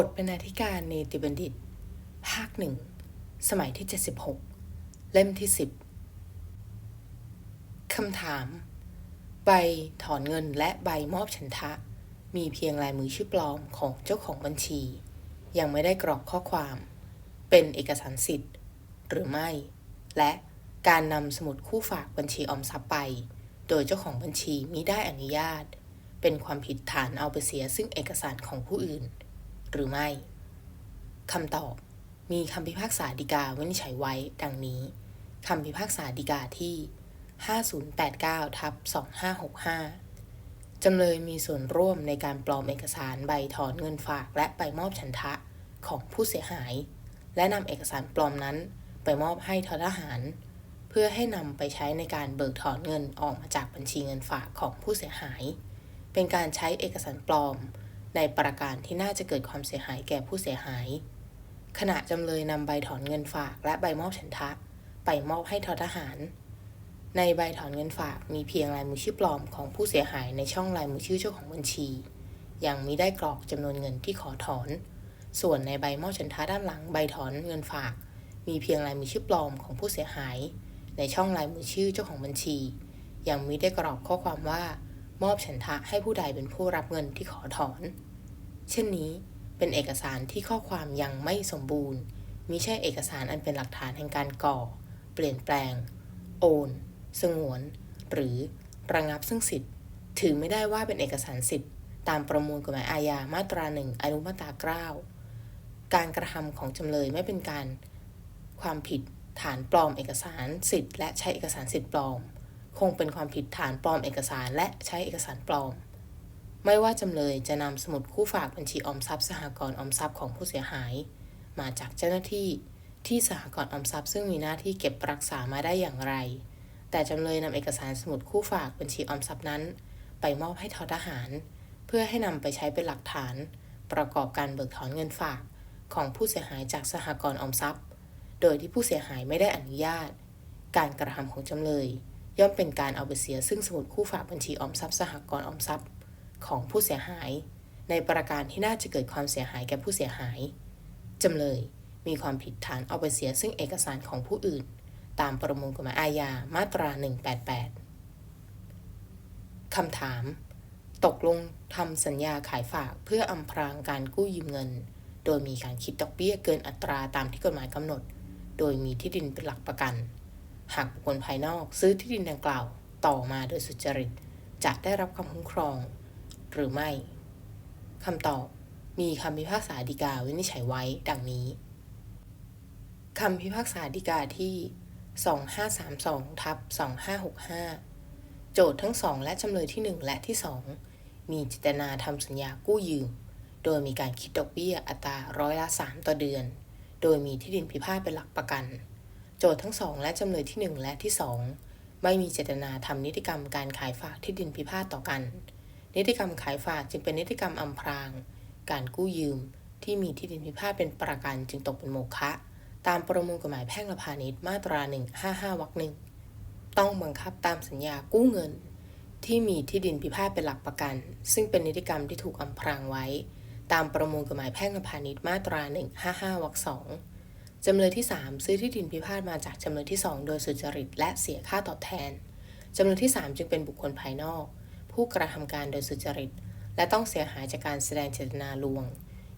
บทบรรณาธิการเนติบัณฑิต ภาคหนึ่ง สมัยที่ 76 เล่มที่ 10 คำถาม ใบถอนเงินและใบมอบฉันทะ มีเพียงลายมือชื่อปลอมของเจ้าของบัญชี ยังไม่ได้กรอกข้อความ เป็นเอกสารสิทธิ์ หรือไม่ และการนำสมุดคู่ฝากบัญชีออมทรัพย์ไป โดยเจ้าของบัญชีมิได้อนุญาต เป็นความผิดฐานเอาไปเสียซึ่งเอกสารของผู้อื่น หรือไม่คำตอบ มีคำพิพากษาฎีกาวินิจฉัยไว้ดังนี้คำพิพากษาฎีกาที่ 5089ทับ2565 จำเลยมีส่วนร่วมในการปลอมเอกสารใบถอนเงินฝากและใบมอบฉันทะของผู้เสียหาย และนำเอกสารปลอมนั้นไปมอบให้ททหาร เพื่อให้นำไปใช้ในการเบิกถอนเงินออกมาจากบัญชีเงินฝากของผู้เสียหาย เป็นการใช้เอกสารปลอม ในประการที่น่าจะเกิดความเสียหายแก่ผู้เสียหาย ขณะจำเลยนำใบถอนเงินฝากและใบมอบฉันทะ ไปมอบให้ททหาร ในใบถอนเงินฝากมีเพียงลายมือชื่อปลอมของผู้เสียหายในช่องลายมือชื่อเจ้าของบัญชี ยังมิได้กรอกจำนวนเงินที่ขอถอน ส่วนในใบมอบฉันทะด้านหลังใบถอนเงินฝาก มีเพียงลายมือชื่อปลอมของผู้เสียหาย ในช่องลายมือชื่อเจ้าของบัญชี ยังมิได้กรอกข้อความว่า มอบฉันทะให้ผู้ใดเป็นผู้รับเงินที่ขอถอน เช่นนี้เป็นเอกสารที่ข้อความยังไม่สมบูรณ์มิใช่เอกสารอันเป็นหลักฐานแห่งการก่อ เปลี่ยนแปลง โอน สงวน หรือระงับซึ่งสิทธิ์ ถือไม่ได้ว่าเป็นเอกสารสิทธิ์ ตามประมวลกฎหมายอาญามาตราหนึ่งอนุมาตราเก้าการกระทำของจำเลยไม่เป็นการความผิดฐานปลอมเอกสารสิทธิ์และใช้เอกสารสิทธิ์ปลอม คงเป็นความผิดฐานปลอมเอกสารและใช้เอกสารปลอม ไม่ว่าจำเลยจะนำสมุดคู่ฝากบัญชีออมทรัพย์สหกรณ์ออมทรัพย์ของผู้เสียหาย มาจากเจ้าหน้าที่ที่สหกรณ์ออมทรัพย์ซึ่งมีหน้าที่เก็บรักษามาได้อย่างไร แต่จำเลยนำเอกสารสมุดคู่ฝากบัญชีออมทรัพย์นั้น ไปมอบให้ทอทหาร เพื่อให้นำไปใช้เป็นหลักฐาน ประกอบการเบิกถอนเงินฝากของผู้เสียหายจากสหกรณ์ออมทรัพย์ โดยที่ผู้เสียหายไม่ได้อนุญาต การกระทำของจำเลย ย่อมเป็นการเอาไปเสียซึ่งสมุดคู่ฝากบัญชีออมทรัพย์สหกรณ์ออมทรัพย์ ของผู้เสียหาย ในประการที่น่าจะเกิดความเสียหายแก่ผู้เสียหาย จำเลยมีความผิดฐานเอาไปเสียซึ่งเอกสารของผู้อื่น ตามประมวลกฎหมายอาญามาตรา 188 คำถาม ตกลงทำสัญญาขายฝากเพื่ออำพรางการกู้ยืมเงิน โดยมีการคิดดอกเบี้ยเกินอัตราตามที่กฎหมายกำหนด โดยมีที่ดินเป็นหลักประกัน หากบุคคลภายนอกซื้อที่ดินดังกล่าวต่อมาโดยสุจริต จะได้รับความคุ้มครอง หรือไม่คำตอบมีคำพิพากษาฎีกาวินิจฉัยไว้ดังนี้คำพิพากษาฎีกาที่ 2532ทับ2565 โจทย์ทั้งสองและจำเลยที่ 1 และที่ 2 มีเจตนาทำสัญญากู้ยืม โดยมีการคิดดอกเบี้ยอัตราร้อยละ 3 ต่อเดือน โดยมีที่ดินพิพาทเป็นหลักประกัน จทย์ทั้งสองและจำเลยที่ 1 และที่ 2 ไม่มีเจตนาทำนิติกรรมการขายฝากที่ดินพิพาทต่อกัน นิติกรรมขายฝากจึงเป็นนิติกรรมอำพราง การกู้ยืมที่มีที่ดินพิพาทเป็นประกันจึงตกเป็นโมฆะตามประมวลกฎหมายแพ่งและพาณิชย์มาตรา 155วรรคหนึ่งต้องบังคับตามสัญญากู้เงิน ที่มีที่ดินพิพาทเป็นหลักประกัน ซึ่งเป็นนิติกรรมที่ถูกอำพรางไว้ ตามประมวลกฎหมายแพ่งและพาณิชย์มาตรา 155วรรคสอง จำเลยที่ 3 ซื้อที่ดินพิพาทมาจากจำเลยที่ 2 โดยสุจริต และเสียค่าตอบแทน จำเลยที่ 3 จึงเป็นบุคคลภายนอก ผู้กระทำการโดยสุจริต และต้องเสียหายจากการแสดงเจตนาลวง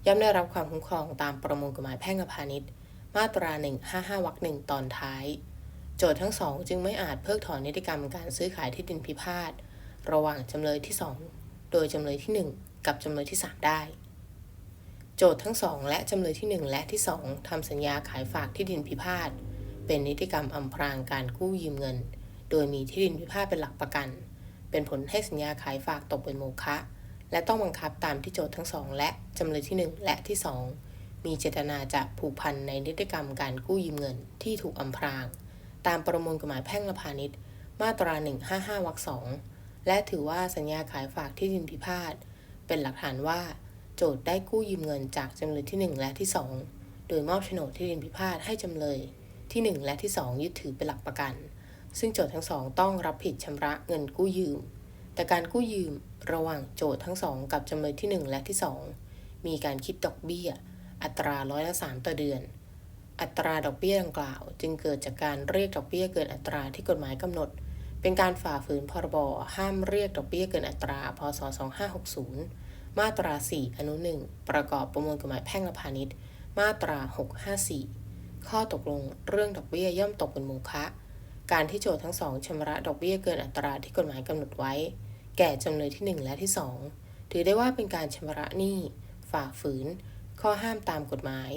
ย่อมได้รับความคุ้มครองตามประมวลกฎหมายแพ่งและพาณิชย์ มาตรา 155วรรคหนึ่งตอนท้าย โจทย์ทั้งสองจึงไม่อาจเพิกถอนนิติกรรมการซื้อขายที่ดินพิพาทระหว่างจำเลยที่ 2 โดยจำเลยที่ 1 กับจำเลยที่ 3 ได้ โจทย์ทั้งสองและจำเลยที่ 1 และที่ 2ทำสัญญาขายฝากที่ดินพิพาท เป็นนิติกรรมอำพรางการกู้ยืมเงิน โดยมีที่ดินพิพาทเป็นหลักประกัน เป็นผลให้สัญญาขายฝากตกเป็นโมฆะและต้องบังคับตามที่โจทย์ทั้งสองและจำเลยที่ 1 และที่ 2 มีเจตนาจะผูกพันในนิติกรรมการกู้ยืมเงินที่ถูกอำพราง ตามประมวลกฎหมายแพ่งและพาณิชย์มาตรา 155วรรคสองและถือว่าสัญญาขายฝากที่ดินพิพาทเป็นหลักฐานว่า โจทย์ได้กู้ยืมเงินจากจำเลยที่ 1 และที่ 2 โดยมอบโฉนดที่ดินพิพาทให้จำเลยที่ 1 และที่ 2 ยึดถือเป็นหลักประกัน ซึ่งโจทย์ทั้งสองต้องรับผิดชำระเงินกู้ยืม แต่การกู้ยืมระหว่างโจทย์ทั้งสองกับจำเลยที่ 1 และที่ 2 มีการคิดดอกเบี้ย อัตราร้อยละสามต่อเดือน อัตราดอกเบี้ยดังกล่าว จึงเกิดจากการเรียกดอกเบี้ยเกินอัตราที่กฎหมายกำหนด เป็นการฝ่าฝืนพรบห้ามเรียกดอกเบี้ยเกินอัตรา พศ 2560 มาตรา 4 อนุ 1 ประกอบประมวลกฎหมายแพ่งและพาณิชย์ มาตรา 654 ข้อตกลงเรื่องดอกเบี้ยย่อมตกเป็นโมฆะการที่โจทย์ทั้งสองชำระดอกเบี้ยเกินอัตราที่กฎหมายกำหนดไว้ แก่จำเลยที่ 1 และที่ 2 ถือได้ว่าเป็นการชำระหนี้ฝ่าฝืน ข้อห้ามตามกฎหมาย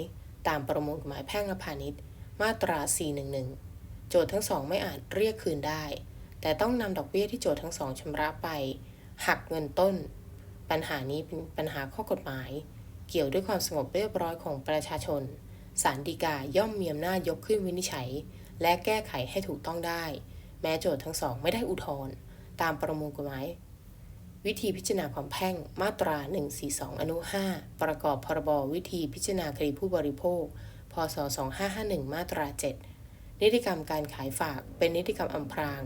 ตามประมวลกฎหมายแพ่งและพาณิชย์ มาตรา 411 โจทย์ทั้งสองไม่อาจเรียกคืนได้ แต่ต้องนำดอกเบี้ยที่โจทย์ทั้งสองชำระไป หักเงินต้น ปัญหานี้เป็นปัญหาข้อกฎหมาย เกี่ยวด้วยความสงบเรียบร้อยของประชาชนศาลฎีกาย่อมมีอำนาจยกขึ้นวินิจฉัย และแก้ไขให้ถูกต้องได้ แม้โจทย์ทั้งสองไม่ได้อุทธรณ์ตามประมวลกฎหมาย วิธีพิจารณาความแพ่งมาตรา 142 อนุ 5 ประกอบพรบวิธีพิจารณาคดีผู้บริโภค พศ 2551 มาตรา 7 นิติกรรมการขายฝากเป็นนิติกรรมอำพราง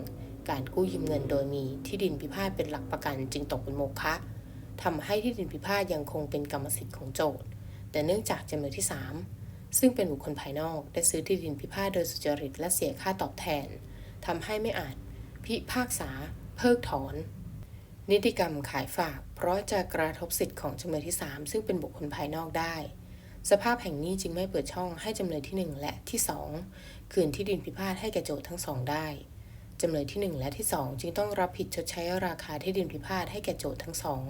การกู้ยืมเงินโดยมีที่ดินพิพาทเป็นหลักประกันจึงตกเป็นโมฆะ ทำให้ที่ดินพิพาทยังคงเป็นกรรมสิทธิ์ของโจทย์ แต่เนื่องจากจำเลยที่ 3 ซึ่งเป็นบุคคลภายนอก ได้ซื้อที่ดินพิพาทโดยสุจริตและเสียค่าตอบแทนทำให้ไม่อาจพิพากษา เพิกถอน นิติกรรมขายฝาก เพราะจะกระทบสิทธิ์ของจำเลยที่ 3 ซึ่งเป็นบุคคลภายนอกได้ สภาพแห่งนี้จึงไม่เปิดช่องให้จำเลยที่ 1 และที่ 2 คืนที่ดินพิพาทให้แก่โจทย์ทั้งสองได้จำเลยที่ 1 และที่ 2 จึงต้องรับผิดชดใช้ราคาที่ดินพิพาทให้แก่โจทย์ทั้งสอง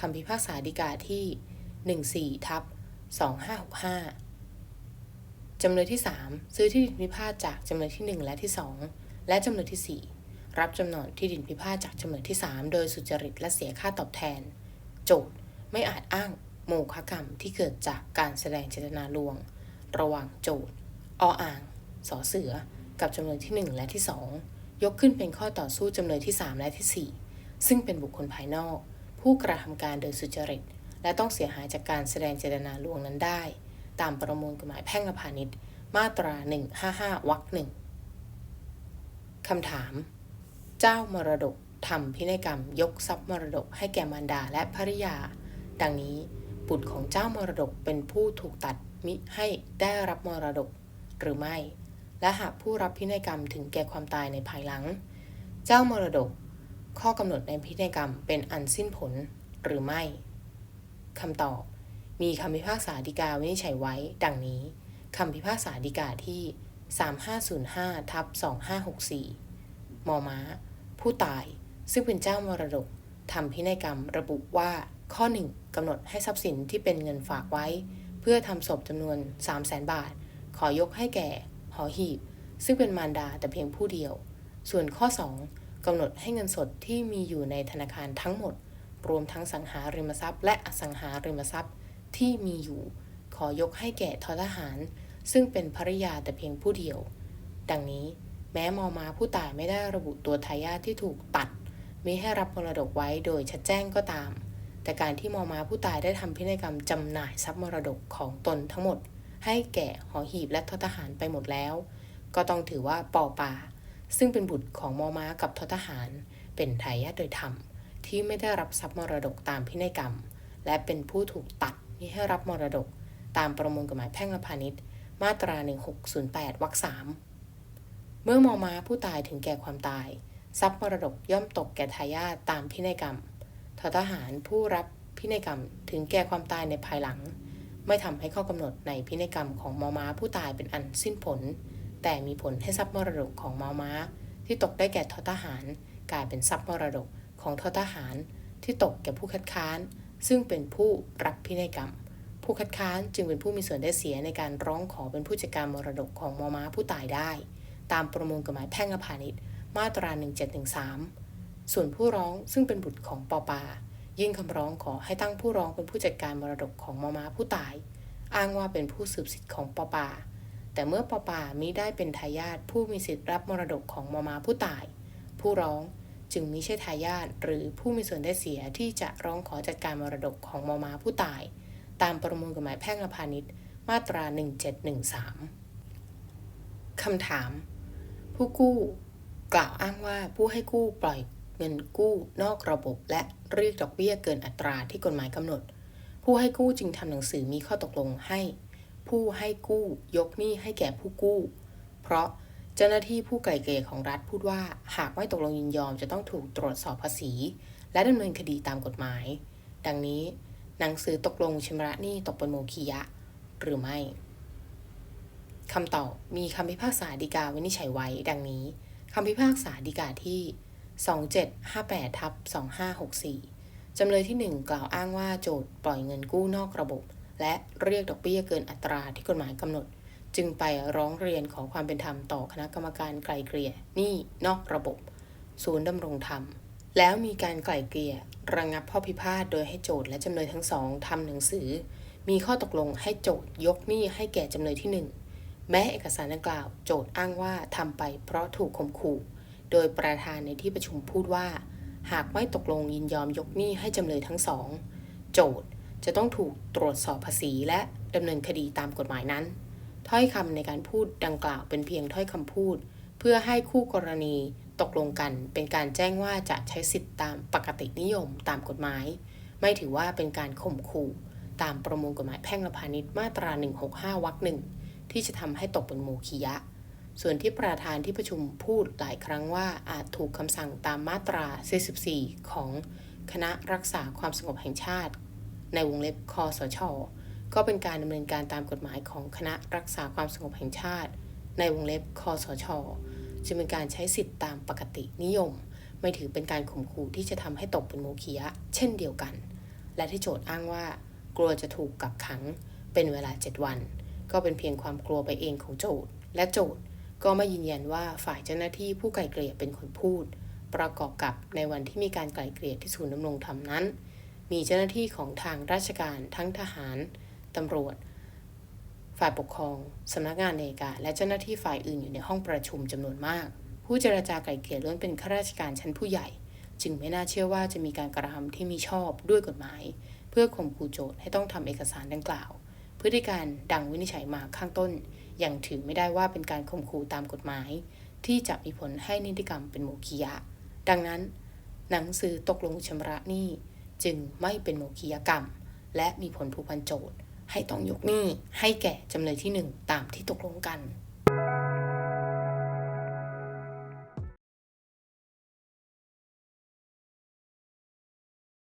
คำพิพากษาฎีกาที่ 14 ทับ 2565 จำเลยที่ 3 ซื้อที่ดินพิพาทจากจำเลยที่ 1 และที่ 2 และจำเลยที่ 4 รับจำนอนที่ดินพิพาทจากจำเลยที่ 3 โดยสุจริตและเสียค่าตอบแทน โจทย์ไม่อาจอ้างโมฆะกรรมที่เกิดจากการแสดงเจตนาลวง ระหว่างโจทย์ออ่างสอเสือ กับจำเลยที่ 1 และที่ 2 ยกขึ้นเป็นข้อต่อสู้จำเลยที่ 3 และที่ 4 ซึ่งเป็นบุคคลภายนอก ผู้กระทำการโดยสุจริต และต้องเสียหายจากการแสดงเจตนาลวงนั้นได้ ตามประมวลกฎหมายแพ่งและพาณิชย์ มาตรา 155วรรคหนึ่งคำถาม เจ้ามรดกทำพินัยกรรมยกทรัพย์มรดกให้แก่มารดาและภริยา ดังนี้บุตรของเจ้ามรดกเป็นผู้ถูกตัดมิให้ได้รับมรดก หรือไม่ และหากผู้รับพินัยกรรมถึงแก่ความตายในภายหลัง เจ้ามรดก ข้อกำหนดในพินัยกรรมเป็นอันสิ้นผลหรือไม่คำตอบ มีคำพิพากษาฎีกาวินิจฉัยไว้ ดังนี้คำพิพากษาฎีกาที่ 3505ทับ2564มอม้า ผู้ตายซึ่งเป็นเจ้ามรดกทำพินัยกรรมระบุว่าข้อ 1กำหนดให้ทรัพย์สินที่เป็นเงินฝากไว้ เพื่อทำศพจำนวน 3 0 0แสนบาท ขอยกให้แก่ หอหีบ ซึ่งเป็นมารดาแต่เพียงผู้เดียว ส่วนข้อ 2 กำหนดให้เงินสดที่มีอยู่ในธนาคารทั้งหมด รวมทั้งสังหาริมทรัพย์ และอสังหาริมทรัพย์ที่มีอยู่ ขอยกให้แก่ททหาร ซึ่งเป็นภริยาแต่เพียงผู้เดียว ดังนี้แม้มอมาผู้ตายไม่ได้ระบุตัวทายาทที่ถูกตัดมิให้รับมรดกไว้โดยชัดแจ้งก็ตาม แต่การที่มอมาผู้ตายได้ทำพินัยกรรมจำหน่ายทรัพย์มรดกของตนทั้งหมด ให้แก่หอหีบและททหารไปหมดแล้ว ก็ต้องถือว่าปอปา ซึ่งเป็นบุตรของมอม้ากับททหาร เป็นทายาทโดยธรรม ที่ไม่ได้รับทรัพย์มรดกตามพินัยกรรม และเป็นผู้ถูกตัดมิให้รับมรดก ตามประมวลกฎหมายแพ่งและพาณิชย์ มาตรา 1608วรรคสามเมื่อมอม้าผู้ตายถึงแก่ความตาย ทรัพย์มรดกย่อมตกแก่ทายาทตามพินัยกรรมททหารผู้รับพินัยกรรมถึงแก่ความตายในภายหลัง ไม่ทำให้ข้อกำหนดในพินัยกรรมของมอม้าผู้ตายเป็นอันสิ้นผล แต่มีผลให้ทรัพย์มรดกของมอม้า ที่ตกได้แก่ททหาร กลายเป็นทรัพย์มรดกของททหาร ที่ตกแก่ผู้คัดค้าน ซึ่งเป็นผู้รับพินัยกรรม ผู้คัดค้านจึงเป็นผู้มีส่วนได้เสียในการร้องขอเป็นผู้จัดการมรดกของมอม้าผู้ตายได้ ตามประมวลกฎหมายแพ่งและพาณิชย์มาตรา 1713 ส่วนผู้ร้องซึ่งเป็นบุตรของปอปายื่นคำร้องขอให้ตั้งผู้ร้องเป็นผู้จัดการมรดกของมอม้าผู้ตาย อ้างว่าเป็นผู้สืบสิทธิ์ของปอปา แต่เมื่อปอปามิได้เป็นทายาทผู้มีสิทธิ์รับมรดกของมอม้าผู้ตาย ผู้ร้องจึงมิใช่ทายาทหรือผู้มีส่วนได้เสียที่จะร้องขอจัดการมรดกของมอม้าผู้ตาย ตามประมวลกฎหมายแพ่งและพาณิชย์มาตรา 1713 คำถาม ผู้กู้กล่าวอ้างว่าผู้ให้กู้ปล่อยเงินกู้นอกระบบและเรียกดอกเบี้ยเกินอัตราที่กฎหมายกำหนด ผู้ให้กู้จึงทำหนังสือมีข้อตกลงให้ ผู้ให้กู้ ยกหนี้ให้แก่ผู้กู้ เพราะเจ้าหน้าที่ผู้ไกล่เกลี่ยของรัฐพูดว่า หากไม่ตกลงยินยอมจะต้องถูกตรวจสอบภาษี และดำเนินคดีตามกฎหมาย ดังนี้ หนังสือตกลงชำระหนี้ตกเป็นโมฆะยะ หรือไม่คำตอบมีคำพิพากษาฎีกาวินิจฉัยไว้ ดังนี้คำพิพากษาฎีกาที่ 2758ทับ2564จำเลยที่ 1 กล่าวอ้างว่าโจทย์ปล่อยเงินกู้นอกระบบ และเรียกดอกเบี้ยเกินอัตราที่กฎหมายกำหนด จึงไปร้องเรียนขอความเป็นธรรมต่อคณะกรรมการไกล่เกลี่ยหนี้นอกระบบ ศูนย์ดำรงธรรม แล้วมีการไกล่เกลี่ยระงับข้อพิพาทโดยให้โจทย์และจำเลยทั้งสองทำหนังสือ มีข้อตกลงให้โจทย์ยกหนี้ให้แก่จำเลยที่1แม้เอกสารดังกล่าวโจทย์อ้างว่าทำไปเพราะถูกข่มขู่โดยประธานในที่ประชุมพูดว่า หากไม่ตกลงยินยอมยกหนี้ให้จำเลยทั้งสอง โจทย์ จะต้องถูกตรวจสอบภาษีและดำเนินคดีตามกฎหมายนั้น ถ้อยคำในการพูดดังกล่าวเป็นเพียงถ้อยคำพูด เพื่อให้คู่กรณีตกลงกันเป็นการแจ้งว่าจะใช้สิทธิตามปกตินิยมตามกฎหมาย ไม่ถือว่าเป็นการข่มขู่ตามประมวลกฎหมายแพ่งและพาณิชย์มาตรา 165 วรรคหนึ่งที่จะทำให้ตกเป็นโมฆะยะ ส่วนที่ประธานที่ประชุมพูดหลายครั้งว่าอาจถูกคำสั่งตามมาตรา 44 ของคณะรักษาความสงบแห่งชาติ ในวงเล็บคอสช ก็เป็นการดำเนินการตามกฎหมายของคณะรักษาความสงบแห่งชาติ ในวงเล็บคอสชจึงเป็นการใช้สิทธิตามปกตินิยม ไม่ถือเป็นการข่มขู่ที่จะทำให้ตกเป็นโมฆะยะเช่นเดียวกัน และที่โจทย์อ้างว่า กลัวจะถูกกักขัง เป็นเวลา 7 วัน ก็เป็นเพียงความกลัวไปเองของโจทย์ และโจทย์ก็ไม่ยืนยันว่าฝ่ายเจ้าหน้าที่ผู้ไกล่เกลี่ยเป็นคนพูด ประกอบกับในวันที่มีการไกล่เกลี่ยที่ศูนย์ดำรงธรรมนั้น มีเจ้าหน้าที่ของทางราชการทั้งทหาร ตำรวจ ฝ่ายปกครอง สำนักงานเนกาและเจ้าหน้าที่ฝ่ายอื่นอยู่ในห้องประชุมจำนวนมาก ผู้เจรจาไกล่เกลี่ยล้วนเป็นข้าราชการชั้นผู้ใหญ่ จึงไม่น่าเชื่อว่าจะมีการกระทำที่มีชอบด้วยกฎหมาย เพื่อข่มขู่โจทย์ให้ต้องทำเอกสารดังกล่าว พฤติการดังวินิจฉัยมาข้างต้น ยังถือไม่ได้ว่าเป็นการข่มขู่ตามกฎหมาย ที่จะมีผลให้นิติกรรมเป็นโมฆะยะ ดังนั้น หนังสือตกลงชำระหนี้ จึงไม่เป็นโมคียกรรม และมีผลผูกพันโจทย์ ให้ต้องยกหนี้ให้แก่จำเลยที่หนึ่งตามที่ตกลงกัน